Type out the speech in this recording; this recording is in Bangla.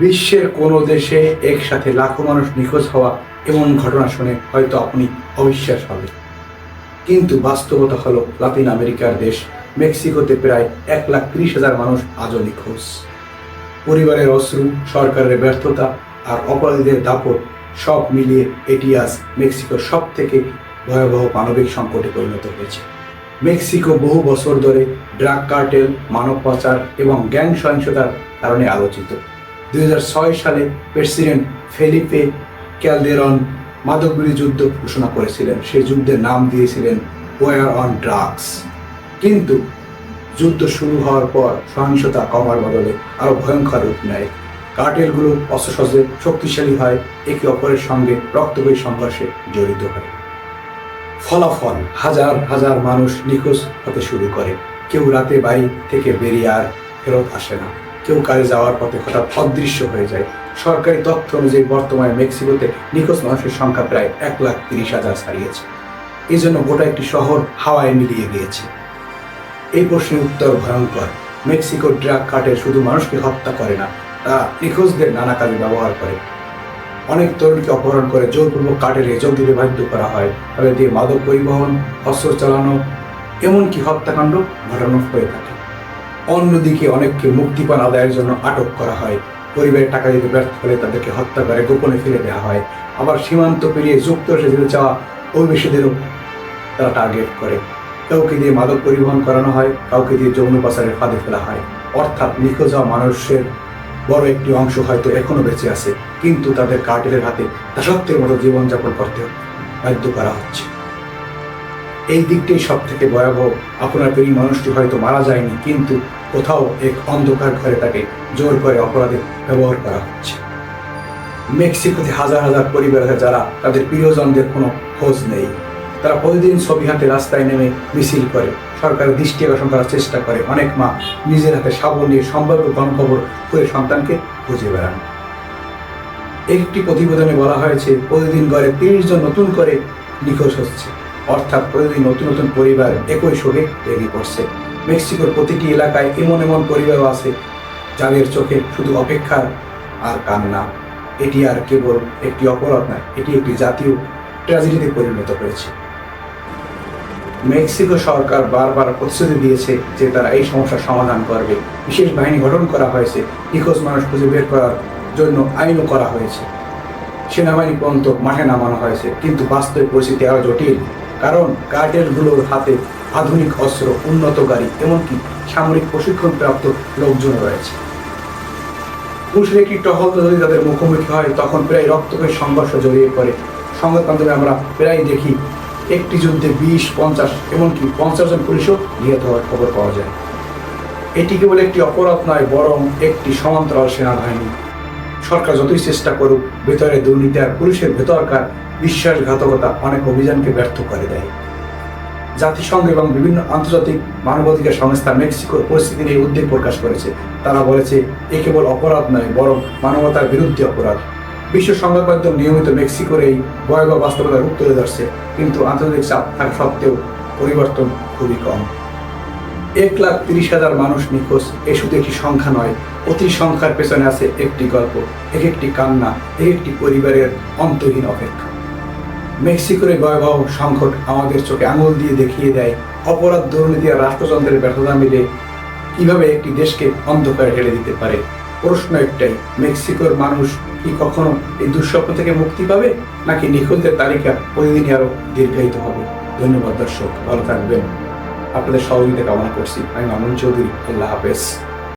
বিশ্বের কোনো দেশে একসাথে লাখো মানুষ নিখোঁজ হওয়া এমন ঘটনা শুনে হয়তো আপনি অবিশ্বাস হবে। কিন্তু বাস্তবতা হলো লাতিন আমেরিকার দেশ। মেক্সিকোতে প্রায় এক লাখ ত্রিশ হাজার মানুষ আজও নিখোঁজ। পরিবারের অশ্রু, সরকারের ব্যর্থতা আর অপরাধীদের দাপট সব মিলিয়ে এটি আজ মেক্সিকোর সব থেকে ভয়াবহ মানবিক সংকটে পরিণত হয়েছে। মেক্সিকো বহু বছর ধরে ড্রাগ কার্টেল, মানব পাচার এবং গ্যাং সহিংসতার কারণে আলোচিত। দুই হাজার ছয় সালে প্রেসিডেন্ট ফেলিপে ক্যালদেরন মাদকগুলি যুদ্ধ ঘোষণা করেছিলেন। সেই যুদ্ধের নাম দিয়েছিলেন ওয়ার অন ড্রাগস। কিন্তু যুদ্ধ শুরু হওয়ার পর সহিংসতা কমার বদলে আরও ভয়ঙ্কর রূপ নেয়। কার্টেলগুলো অস্ত্রশস্ত্রে শক্তিশালী হয়, একে অপরের সঙ্গে রক্তবী সংঘর্ষে জড়িত হয়। ফলাফল, হাজার হাজার মানুষ নিখোঁজ হতে শুরু করে। কেউ রাতে বাড়ি থেকে বেরিয়ে আর ফেরত আসে না। কেউ কাজে যাওয়ার পথে হঠাৎ অদৃশ্য হয়ে যায়। সরকারি তথ্য অনুযায়ী বর্তমানে মেক্সিকোতে নিখোঁজ মানুষের সংখ্যা প্রায় এক লাখ তিরিশ হাজার ছাড়িয়েছে। এই জন্য গোটা একটি শহর হাওয়ায় মিলিয়ে গিয়েছে। এই প্রশ্নের উত্তর ভয়ঙ্কর। মেক্সিকোর ড্রাগ কার্টে শুধু মানুষকে হত্যা করে না, তা নিখোঁজদের নানা কাজে ব্যবহার করে। অনেক তরুণকে অপহরণ করে জোরপূর্বক কার্টেলে যোগ দিতে বাধ্য করা হয়। তাদের দিয়ে মাদক পরিবহন, অস্ত্র চালানো, এমনকি হত্যাকাণ্ড ঘটানো হয়ে থাকে। অন্যদিকে অনেককে মুক্তিপণ আদায়ের জন্য আটক করা হয়। পরিবারের টাকা দিতে ব্যর্থ হলে তাদেরকে হত্যা করে গোপনে ফেলে দেওয়া হয়। আবার সীমান্ত পেরিয়ে যুক্তরাষ্ট্রে যেতে চাওয়া অভিবাসীদেরও তারা টার্গেট করে। কাউকে দিয়ে মাদক পরিবহন করানো হয়, কাউকে দিয়ে যৌন পাচারের ফাঁদে ফেলা হয়। অর্থাৎ নিখোঁজ হওয়া মানুষের বড় একটি অংশ হয়তো এখনও বেঁচে আছে, কিন্তু তাদের কার্টেলের হাতে দাসত্বের মতো জীবনযাপন করতে বাধ্য করা হচ্ছে। এই দিকটাই সব থেকে ভয়াবহ। আপনার প্রিয় মানুষটি হয়তো মারা যায়নি, কিন্তু কোথাও এক অন্ধকার ঘরে তাকে জোর করে অপরাধে ব্যবহার করা হচ্ছে। মেক্সিকোতে হাজার হাজার পরিবার আছে যারা তাদের প্রিয়জনদের কোনো খোঁজ নেই। তারা প্রতিদিন ছবি হাতে রাস্তায় নেমে মিছিল করে। সরকারের দৃষ্টি আকর্ষণ করার চেষ্টা করে। অনেক মা নিজের হাতে সাবল নিয়ে সম্ভাব্য গণখবর করে সন্তানকে খুঁজে বেড়ান। একটি প্রতিবেদনে বলা হয়েছে, প্রতিদিন গড়ে তিরিশ জন নতুন করে নিখোঁজ হচ্ছে। অর্থাৎ প্রতিদিন নতুন নতুন পরিবার একই শোকে লেগে পড়ছে। মেক্সিকোর প্রতিটি এলাকায় এমন এমন পরিবারও আছে যাদের চোখে শুধু অপেক্ষা আর কান্না এটি আর কেবল একটি অপরাধ নয়, এটি একটি জাতীয় ট্র্যাজেডিতে পরিণত হয়েছে। মেক্সিকো সরকার বারবার প্রতিশ্রুতি দিয়েছে যে তারা এই সমস্যার সমাধান করবে। বিশেষ বাহিনী গঠন করা হয়েছে, নিখোঁজ মানুষ খুঁজে বের করার জন্য আইনও করা হয়েছে। সেনাবাহিনী পর্যন্ত মাঠে নামানো হয়েছে, কিন্তু বাস্তবিক পরিস্থিতি আরও জটিল। কারণ কার্টেলগুলোর হাতে আধুনিক অস্ত্র, উন্নত গাড়ি, এমনকি সামরিক প্রশিক্ষণপ্রাপ্ত লোকজন রয়েছে। পুরুষের একটি টহল যদি তাদের মুখোমুখি হয়, তখন প্রায় রক্তকে সংঘর্ষ জড়িয়ে পড়ে। সংবাদ মাধ্যমে আমরা প্রায় দেখি, একটি যুদ্ধে বিশ, পঞ্চাশ, এমনকি পঞ্চাশ জন পুলিশও নিহত হওয়ার খবর পাওয়া যায়। এটি কেবল একটি অপরাধ নয়, বরং একটি সমান্তরাল সেনাবাহিনী। সরকার যতই চেষ্টা করুক, ভেতরে দুর্নীতি আর পুলিশের ভেতরকার বিশ্বাসঘাতকতা অনেক অভিযানকে ব্যর্থ করে দেয়। জাতিসংঘ এবং বিভিন্ন আন্তর্জাতিক মানবাধিকার সংস্থা মেক্সিকোর পরিস্থিতি নিয়ে উদ্বেগ প্রকাশ করেছে। তারা বলেছে, এ কেবল অপরাধ নয়, বরং মানবতার বিরুদ্ধে অপরাধ। বিশ্ব সংবাদ মাধ্যম নিয়মিত মেক্সিকোর এই ভয়াবহ বাস্তবতার রূপ তুলে ধরছে, কিন্তু আন্তর্জাতিক চাপ থাকা সত্ত্বেও পরিবর্তন খুবই কম। এক লাখ তিরিশ হাজার মানুষ নিখোঁজ। এ শুধু একটি সংখ্যা নয় প্রতি সংখ্যার পেছনে আছে একটি গল্প, এক একটি কান্না, এক একটি পরিবারের অন্তহীন অপেক্ষা। মেক্সিকোর ভয়াবহ সংকট আমাদের চোখে আঙুল দিয়ে দেখিয়ে দেয় অপরাধ দুর্নীতি আর রাষ্ট্রযন্ত্রের ব্যর্থতা মিলে কীভাবে একটি দেশকে অন্ধকারে ঢেলে দিতে পারে। প্রশ্ন একটাই, মেক্সিকোর মানুষ কি কখনো এই দুঃস্বপ্ন থেকে মুক্তি পাবে, নাকি নিখোঁজদের তালিকা প্রতিদিনই আরও দীর্ঘায়িত হবে? ধন্যবাদ দর্শক, ভালো থাকবেন। আপনাদের সহযোগিতা কামনা করছি। আমি মামুন চৌধুরী। আল্লাহ হাফেজ।